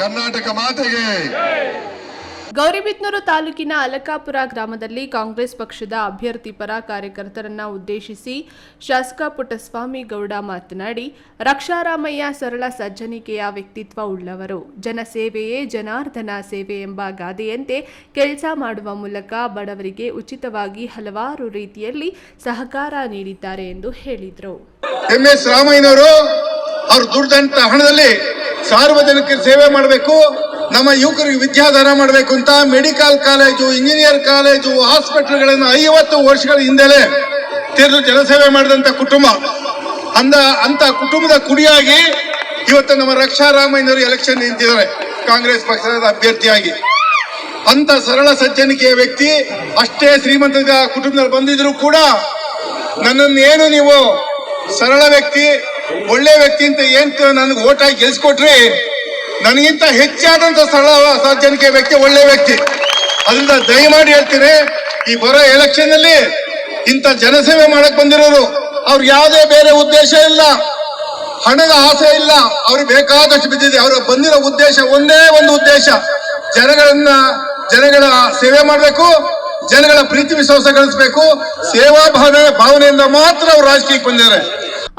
ಕರ್ನಾಟಕ ಮಾತೆಗೆ. ಗೌರಿಬಿದನೂರು ತಾಲೂಕಿನ ಅಲಕಾಪುರ ಗ್ರಾಮದಲ್ಲಿ ಕಾಂಗ್ರೆಸ್ ಪಕ್ಷದ ಅಭ್ಯರ್ಥಿ ಪರ ಕಾರ್ಯಕರ್ತರನ್ನ ಉದ್ದೇಶಿಸಿ ಶಾಸಕ ಪುಟ್ಟಸ್ವಾಮಿ ಗೌಡ ಮಾತನಾಡಿ ರಕ್ಷಾರಾಮಯ್ಯ ಸರಳ ಸಜ್ಜನಿಕೆಯ ವ್ಯಕ್ತಿತ್ವ ಉಳ್ಳವರು. ಜನಸೇವೆಯೇ ಜನಾರ್ದನ ಸೇವೆ ಎಂಬ ಗಾದೆಯಂತೆ ಕೆಲಸ ಮಾಡುವ ಮೂಲಕ ಬಡವರಿಗೆ ಉಚಿತವಾಗಿ ಹಲವಾರು ರೀತಿಯಲ್ಲಿ ಸಹಕಾರ ನೀಡಿದ್ದಾರೆ ಎಂದು ಹೇಳಿದರು. ಸಾರ್ವಜನಿಕರ ಸೇವೆ ಮಾಡಬೇಕು, ನಮ್ಮ ಯುವಕರಿಗೆ ವಿದ್ಯಾದಾನ ಮಾಡಬೇಕು ಅಂತ ಮೆಡಿಕಲ್ ಕಾಲೇಜು, ಇಂಜಿನಿಯರ್ ಕಾಲೇಜು, ಹಾಸ್ಪಿಟಲ್ಗಳನ್ನು ಐವತ್ತು ವರ್ಷಗಳ ಹಿಂದೆಲೆ ತೆರೆದು ಜನಸೇವೆ ಮಾಡಿದಂಥ ಕುಟುಂಬ. ಅಂದ, ಅಂತ ಕುಟುಂಬದ ಕುಡಿಯಾಗಿ ಇವತ್ತು ನಮ್ಮ ರಕ್ಷಾ ರಾಮಯ್ಯನವರು ಎಲೆಕ್ಷನ್ ನಿಂತಿದ್ದಾರೆ, ಕಾಂಗ್ರೆಸ್ ಪಕ್ಷದ ಅಭ್ಯರ್ಥಿಯಾಗಿ. ಅಂತ ಸರಳ ಸಜ್ಜನಿಕೆಯ ವ್ಯಕ್ತಿ, ಅಷ್ಟೇ ಶ್ರೀಮಂತ ಕುಟುಂಬದಲ್ಲಿ ಬಂದಿದ್ರು ಕೂಡ ನನ್ನನ್ನು ಏನು ನೀವು ಸರಳ ವ್ಯಕ್ತಿ ಒಳ್ಳೆ ವ್ಯಕ್ತಿ ಅಂತ ಏನ್ ನನಗೆ ಓಟ್ ಆಗಿ ಗೆಲ್ಸ್ಕೊಟ್ರಿ ನನಗಿಂತ ಹೆಚ್ಚಾದಂತ ಸ್ಥಳ ಸಾರ್ವಜನಿಕ ವ್ಯಕ್ತಿ ಒಳ್ಳೆ ವ್ಯಕ್ತಿ. ಅದರಿಂದ ದಯಮಾಡಿ ಹೇಳ್ತೀನಿ, ಈ ಬರೋ ಎಲೆಕ್ಷನ್ ಅಲ್ಲಿ ಇಂಥ ಜನಸೇವೆ ಮಾಡಕ್ ಬಂದಿರೋರು, ಅವ್ರು ಯಾವುದೇ ಬೇರೆ ಉದ್ದೇಶ ಇಲ್ಲ, ಹಣದ ಆಸೆ ಇಲ್ಲ, ಅವ್ರಿಗೆ ಬೇಕಾದಷ್ಟು ಬಿದ್ದಿದೆ. ಅವ್ರಿಗೆ ಬಂದಿರೋ ಉದ್ದೇಶ ಒಂದೇ ಒಂದು ಉದ್ದೇಶ, ಜನಗಳನ್ನ, ಜನಗಳ ಸೇವೆ ಮಾಡಬೇಕು, ಜನಗಳ ಪ್ರೀತಿ ವಿಶ್ವಾಸ ಗಳಿಸಬೇಕು, ಸೇವಾ ಭಾವನೆ ಭಾವನೆಯಿಂದ ಮಾತ್ರ ಅವ್ರು ರಾಜಕೀಯಕ್ಕೆ ಬಂದಿದ್ದಾರೆ.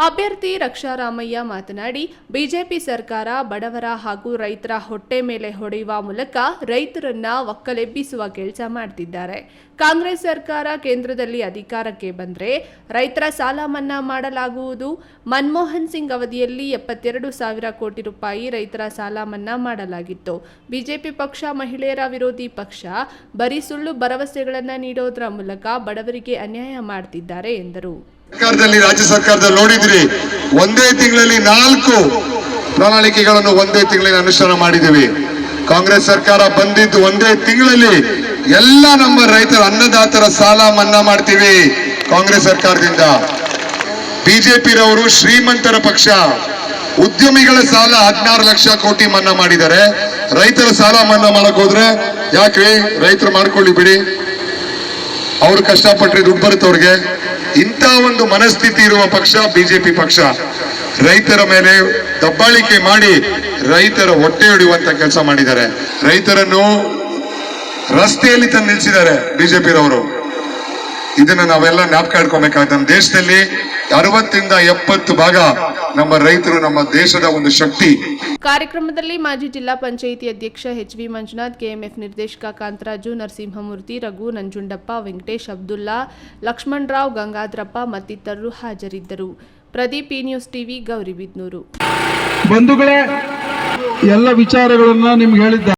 ಅಭ್ಯರ್ಥಿ ರಕ್ಷಾರಾಮಯ್ಯ ಮಾತನಾಡಿ, ಬಿಜೆಪಿ ಸರ್ಕಾರ ಬಡವರ ಹಾಗೂ ರೈತರ ಹೊಟ್ಟೆ ಮೇಲೆ ಹೊಡೆಯುವ ಮೂಲಕ ರೈತರನ್ನ ಒಕ್ಕಲೆಬ್ಬಿಸುವ ಕೆಲಸ ಮಾಡ್ತಿದ್ದಾರೆ. ಕಾಂಗ್ರೆಸ್ ಸರ್ಕಾರ ಕೇಂದ್ರದಲ್ಲಿ ಅಧಿಕಾರಕ್ಕೆ ಬಂದರೆ ರೈತರ ಸಾಲ ಮನ್ನಾ ಮಾಡಲಾಗುವುದು. ಮನಮೋಹನ್ ಸಿಂಗ್ ಅವಧಿಯಲ್ಲಿ ಎಪ್ಪತ್ತೆರಡು ಸಾವಿರ ಕೋಟಿ ರೂಪಾಯಿ ರೈತರ ಸಾಲ ಮನ್ನಾ ಮಾಡಲಾಗಿತ್ತು. ಬಿಜೆಪಿ ಪಕ್ಷ, ಮಹಿಳೆಯರ ವಿರೋಧಿ ಪಕ್ಷ ಬರೀ ಸುಳ್ಳು ಭರವಸೆಗಳನ್ನು ನೀಡೋದ್ರ ಮೂಲಕ ಬಡವರಿಗೆ ಅನ್ಯಾಯ ಮಾಡ್ತಿದ್ದಾರೆ ಎಂದರು. ಸರ್ಕಾರದಲ್ಲಿ, ರಾಜ್ಯ ಸರ್ಕಾರದಲ್ಲಿ ನೋಡಿದ್ರಿ, ಒಂದೇ ತಿಂಗಳಲ್ಲಿ ನಾಲ್ಕು ಪ್ರಣಾಳಿಕೆಗಳನ್ನು ಒಂದೇ ತಿಂಗಳಲ್ಲಿ ಅನುಷ್ಠಾನ ಮಾಡಿದ್ದೀವಿ. ಕಾಂಗ್ರೆಸ್ ಸರ್ಕಾರ ಬಂದಿದ್ದು ಒಂದೇ ತಿಂಗಳಲ್ಲಿ ಎಲ್ಲ ನಮ್ಮ ರೈತರ ಅನ್ನದಾತರ ಸಾಲ ಮನ್ನಾ ಮಾಡ್ತೀವಿ ಕಾಂಗ್ರೆಸ್ ಸರ್ಕಾರದಿಂದ. ಬಿಜೆಪಿರವರು ಶ್ರೀಮಂತರ ಪಕ್ಷ, ಉದ್ಯಮಿಗಳ ಸಾಲ ಹದಿನಾರು ಲಕ್ಷ ಕೋಟಿ ಮನ್ನಾ ಮಾಡಿದ್ದಾರೆ. ರೈತರ ಸಾಲ ಮನ್ನಾ ಮಾಡಕ್ ಹೋದ್ರೆ ಯಾಕ್ರಿ? ರೈತರು ಮಾಡ್ಕೊಳ್ಳಿ ಬಿಡಿ. ಅವ್ರು ಕಷ್ಟಪಟ್ರಿ ದುಡ್ಡು ಬರುತ್ತೆ ಅವ್ರಿಗೆ. ಇಂಥ ಒಂದು ಮನಸ್ಥಿತಿ ಇರುವ ಪಕ್ಷ, ಬಿಜೆಪಿ ಪಕ್ಷ. ರೈತರ ಮೇಲೆ ದಬ್ಬಾಳಿಕೆ ಮಾಡಿ ರೈತರ ಹೊಟ್ಟೆ ಹೊಡೆಯುವಂತ ಕೆಲಸ ಮಾಡಿದ್ದಾರೆ. ರೈತರನ್ನು ರಸ್ತೆಯಲ್ಲಿ ತಂದು ನಿಲ್ಸಿದ್ದಾರೆ ಬಿಜೆಪಿರವರು. ಇದನ್ನ ನಾವೆಲ್ಲ ಜ್ಞಾಪಕ ಇಟ್ಕೋಬೇಕಾಗುತ್ತೆ. ನಮ್ಮ ದೇಶದಲ್ಲಿ ಅರವತ್ತರಿಂದ ಎಪ್ಪತ್ತು ಭಾಗ ನಮ್ಮ ರೈತರು ನಮ್ಮ ದೇಶದ ಒಂದು ಶಕ್ತಿ. ಕಾರ್ಯಕ್ರಮದಲ್ಲಿ ಮಾಜಿ ಜಿಲ್ಲಾ ಪಂಚಾಯಿತಿ ಅಧ್ಯಕ್ಷ ಎಚ್ ವಿ ಮಂಜುನಾಥ್ ಕೆಎಂಎಫ್ ನಿರ್ದೇಶಕ ಕಾಂತರಾಜು ನರಸಿಂಹಮೂರ್ತಿ ರಘು ನಂಜುಂಡಪ್ಪ ವೆಂಕಟೇಶ್ ಅಬ್ದುಲ್ಲಾ ಲಕ್ಷ್ಮಣರಾವ್ ಗಂಗಾಧರಪ್ಪ ಮತ್ತಿತರರು ಹಾಜರಿದ್ದರು. ಪ್ರದೀಪ್ ಈ ನ್ಯೂಸ್ ಟಿವಿ ಗೌರಿಬಿದ್ನೂರು ಬಂಧುಗಳೇ ಎಲ್ಲ ವಿಚಾರಗಳನ್ನ ನಿಮ್ಗೆ ಹೇಳಿದ್ದ.